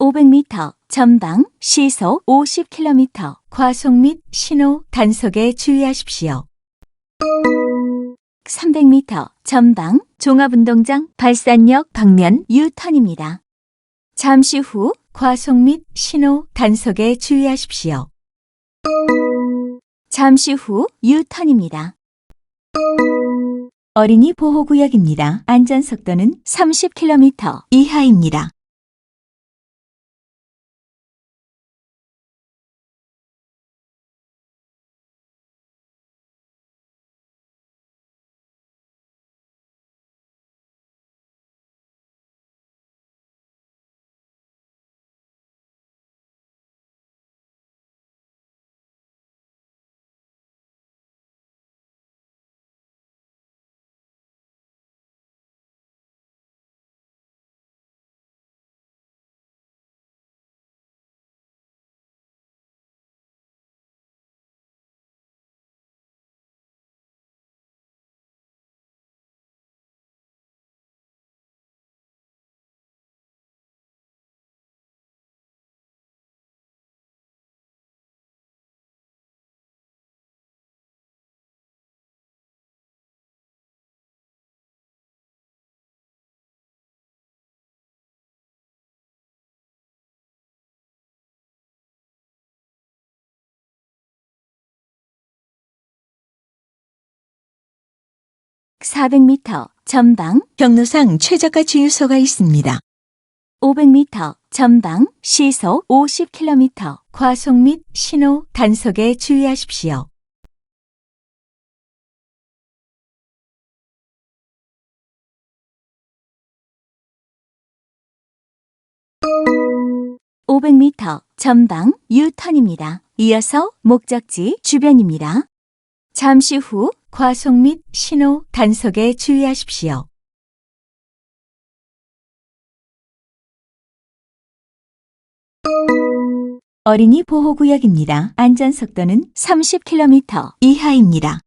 500m, 전방, 시속 50km, 과속 및 신호, 단속에 주의하십시오. 300m, 전방, 종합운동장, 발산역 방면 유턴입니다. 잠시 후 과속 및 신호, 단속에 주의하십시오. 잠시 후 유턴입니다. 어린이 보호구역입니다. 안전속도는 30km 이하입니다. (400m) 전방 경로상 최저가 주유소가 있습니다. 500m 전방 시속 50km 과속 및 신호 단속에 주의하십시오. (500m) 전방 유턴입니다. 이어서 목적지 주변입니다. 잠시 후 과속 및 신호 단속에 주의하십시오. 어린이 보호구역입니다. 안전속도는 30km 이하입니다.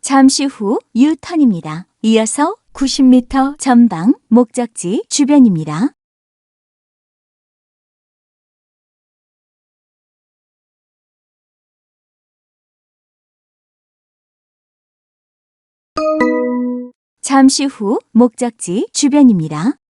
잠시 후 유턴입니다. 이어서 90m 전방 목적지 주변입니다. 잠시 후 목적지 주변입니다.